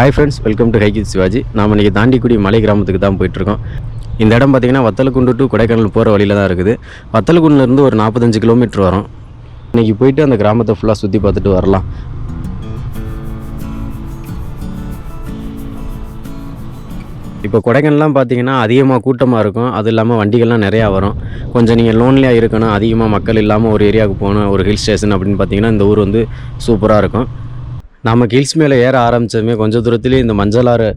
Hi friends welcome to ஹைகித் சிவாஜி நாம் இன்றைக்கி தாண்டிக்குடி மலை கிராமத்துக்கு தான் போயிட்டுருக்கோம். இந்த இடம் பார்த்திங்கன்னா வத்தலக்குண்டு டு கொடைக்கானல் போகிற வழியில் தான் இருக்குது. வத்தலக்குண்டுலேருந்து ஒரு நாற்பத்தஞ்சு கிலோமீட்டர் வரும். இன்றைக்கி போயிட்டு அந்த கிராமத்தை ஃபுல்லாக சுற்றி பார்த்துட்டு வரலாம். இப்போ கொடைக்கானல்லாம் பார்த்தீங்கன்னா அதிகமாக கூட்டமாக இருக்கும். அது இல்லாமல் வண்டிகள்லாம் நிறையா வரும். கொஞ்சம் நீங்கள் லோன்லியாக இருக்கணும் அதிகமாக மக்கள் இல்லாமல் ஒரு ஏரியாவுக்கு போகணும் ஒரு ஹில் ஸ்டேஷன் அப்படின்னு பார்த்தீங்கன்னா இந்த ஊர் வந்து சூப்பராக இருக்கும். நம்ம ஹில்ஸ் மேலே ஏற ஆரம்பித்ததுமே கொஞ்சம் தூரத்துலேயே இந்த மஞ்சளாறு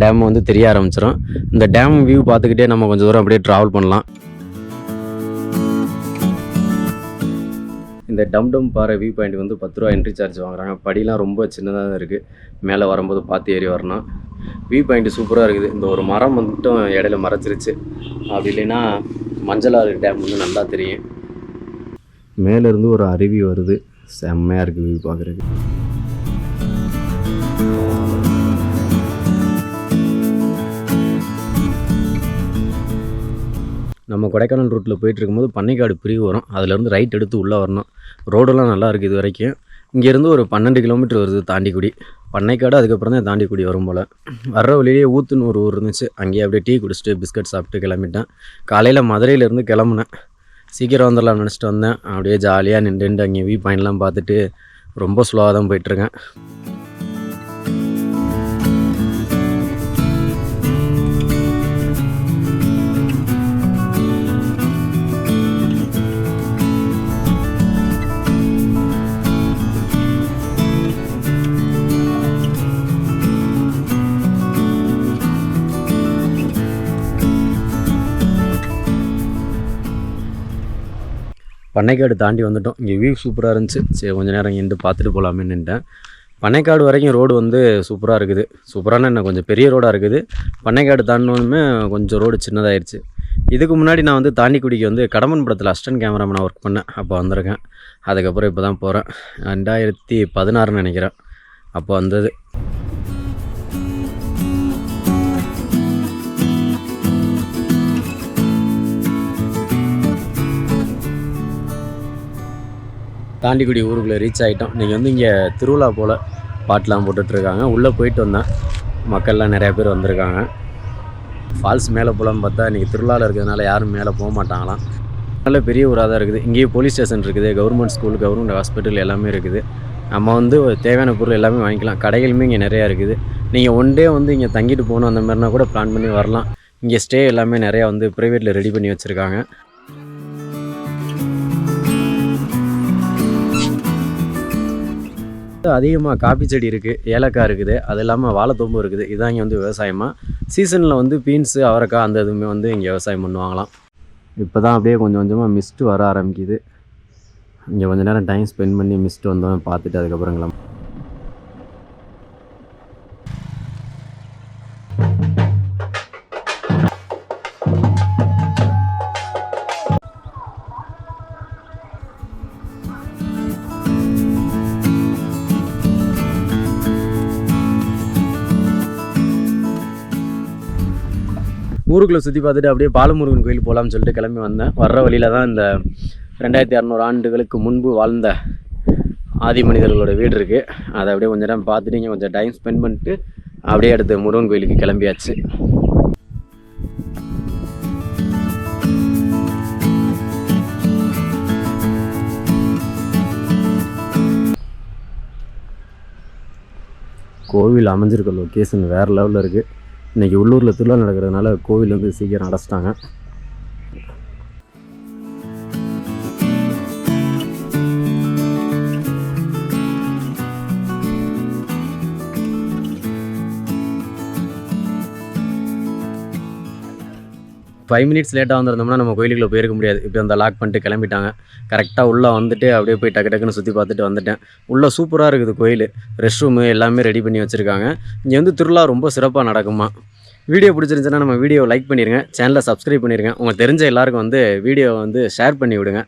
டேம் வந்து தெரிய ஆரம்பிச்சிடும் இந்த டேம் வியூ பார்த்துக்கிட்டே நம்ம கொஞ்சம் தூரம் அப்படியே ட்ராவல் பண்ணலாம். இந்த டம் டம் பாறை வியூ பாயிண்ட் வந்து பத்து ரூபா என்ட்ரி சார்ஜ் வாங்குறாங்க. படிலாம் ரொம்ப சின்னதாக தான் இருக்குது மேலே வரும்போது பார்த்து ஏறி வரணும். வியூ பாயிண்ட் சூப்பராக இருக்குது. இந்த ஒரு மரம் மட்டும் இடையில மறைச்சிருச்சு அப்படி இல்லைன்னா மஞ்சளாறு டேம் வந்து நல்லா தெரியும். மேலேருந்து ஒரு அருவி வருது. செம்மையாக இருக்குது வியூ பார்க்குறதுக்கு. நம்ம கொடைக்கானல் ரூட்டில் போயிட்டு இருக்கும்போது பண்ணைக்காடு பிரிவு வரும். அதுலேருந்து ரைட் எடுத்து உள்ளே வரணும். ரோடெல்லாம் நல்லா இருக்குது இது வரைக்கும். இங்கேருந்து ஒரு பன்னெண்டு கிலோமீட்டர் வருது தாண்டிக்குடி. பண்ணைக்காடு அதுக்கப்புறம் தான் தாண்டிக்குடி வரும் போல். வர்ற வழியிலேயே ஊத்துன்னு ஒரு ஊர் இருந்துச்சு. அங்கேயே அப்படியே டீ குடிச்சிட்டு பிஸ்கட் சாப்பிட்டு கிளம்பிட்டேன். காலையில் மதுரையிலேருந்து கிளம்புனேன். சீக்கிரம் வந்துடலாம் நினச்சிட்டு வந்தேன். அப்படியே ஜாலியாக நின்று அங்கே வியூ பாயிண்ட்லாம் பார்த்துட்டு ரொம்ப ஸ்லோவாக தான் போயிட்டுருக்கேன். பண்ணைக்காடு தாண்டி வந்துட்டோம். இங்கே வியூ சூப்பராக இருந்துச்சு. சரி கொஞ்சம் நேரம் இருந்து பார்த்துட்டு போகலாமே நின்ட்டேன். பண்ணைக்காடு வரைக்கும் ரோடு வந்து சூப்பராக இருக்குது. சூப்பரான என்ன கொஞ்சம் பெரிய ரோடாக இருக்குது. பண்ணைக்காடு தாண்டினோனுமே கொஞ்சம் ரோடு சின்னதாகிடுச்சு இதுக்கு முன்னாடி நான் வந்து தாண்டிக்குடிக்கு வந்து கடம்பன் படத்தில் அஸ்டன் கேமராமேனாக ஒர்க் பண்ணேன். அப்போ வந்திருக்கேன். அதுக்கப்புறம் இப்போ தான் போகிறேன் ரெண்டாயிரத்தி பதினாறுன்னு நினைக்கிறேன். அப்போ வந்தது. தாண்டிக்குடி ஊருக்குள்ளே ரீச் ஆகிட்டோம் நீங்கள் வந்து இங்கே திருவிழா போல் பாட்டெலாம் போட்டுட்ருக்காங்க. உள்ளே போயிட்டு வந்தேன். மக்கள்லாம் நிறையா பேர் வந்திருக்காங்க. ஃபால்ஸ் மேலே போகலான்னு பார்த்தா இன்றைக்கி திருவிழாவில் இருக்கிறதுனால யாரும் மேலே போக மாட்டாங்களாம். நல்ல பெரிய ஊராக தான் இருக்குது. இங்கேயே போலீஸ் ஸ்டேஷன் இருக்குது. கவர்மெண்ட் ஸ்கூல் கவர்மெண்ட் ஹாஸ்பிட்டல் எல்லாமே இருக்குது. நம்ம வந்து தேவையான பொருள் எல்லாமே வாங்கிக்கலாம். கடைகளுமே இங்கே நிறையா இருக்குது. நீங்கள் ஒன் டே வந்து இங்கே தங்கிட்டு போகணும் அந்த மாதிரினா கூட பிளான் பண்ணி வரலாம். இங்கே ஸ்டே எல்லாமே நிறையா வந்து ப்ரைவேட்டில் ரெடி பண்ணி வச்சுருக்காங்க. அதிகமாக காப்பி செடி இருக்குது ஏலக்காய் இருக்குது அது இல்லாமல் வாழைத்தொம்பு இருக்குது இதான் இங்கே வந்து விவசாயமாக சீசனில் வந்து பீன்ஸு அவரைக்காய் அந்த இதுவுமே வந்து இங்கே விவசாயம் பண்ணுவாங்களாம். இப்போ தான் அப்படியே கொஞ்சம் கொஞ்சமாக மிஸ்ட்டு வர ஆரம்பிக்குது. இங்கே கொஞ்ச நேரம் டைம் ஸ்பெண்ட் பண்ணி மிஸ்ட்டு வந்தோம் பார்த்துட்டு அதுக்கப்புறம் கிளம்ப ஊருக்குள்ளே சுற்றி பார்த்துட்டு அப்படியே பாலமுருகன் கோயில் போகலாம்னு சொல்லிட்டு கிளம்பி வந்தேன். வர்ற வழியில் தான் இந்த ரெண்டாயிரத்தி அறநூறு ஆண்டுகளுக்கு முன்பு வாழ்ந்த ஆதி மனிதர்களோட வீடு இருக்குது அதை அப்படியே கொஞ்ச நேரம் பார்த்துட்டு இங்கே கொஞ்சம் டைம் ஸ்பெண்ட் பண்ணிட்டு அப்படியே அடுத்து முருகன் கோயிலுக்கு கிளம்பியாச்சு. கோவில் அமைஞ்சிருக்க லொக்கேஷன் வேறு லெவலில் இருக்குது இன்றைக்கி உள்ளூரில் திருவிழா நடக்கிறதுனால கோவில் வந்து சீக்கிரம் அடைச்சிட்டாங்க. ஃபைவ் மினிட்ஸ் லேட்டாக வந்திருந்தோம்னா நம்ம கோயிலுக்குள்ளே போயிருக்க முடியாது. இப்போ அந்த லாக் பண்ணிட்டு கிளம்பிட்டாங்க. கரெக்டாக உள்ளே வந்துட்டு அப்படியே போய் டக்கு டக்குன்னு சுற்றி பார்த்துட்டு வந்துட்டேன். உள்ளே சூப்பராக இருக்குது கோயில். ரெஸ்ட் ரூமு எல்லாமே ரெடி பண்ணி வச்சுருக்காங்க. இங்கே வந்து திருவிழா ரொம்ப சிறப்பாக நடக்குமா? வீடியோ பிடிச்சிருந்துச்சுன்னா நம்ம வீடியோ லைக் பண்ணிடுங்க சேனலை சப்ஸ்கிரைப் பண்ணிடுங்க உங்களுக்கு தெரிஞ்ச எல்லாருக்கும் வந்து வீடியோ வந்து ஷேர் பண்ணி விடுங்க.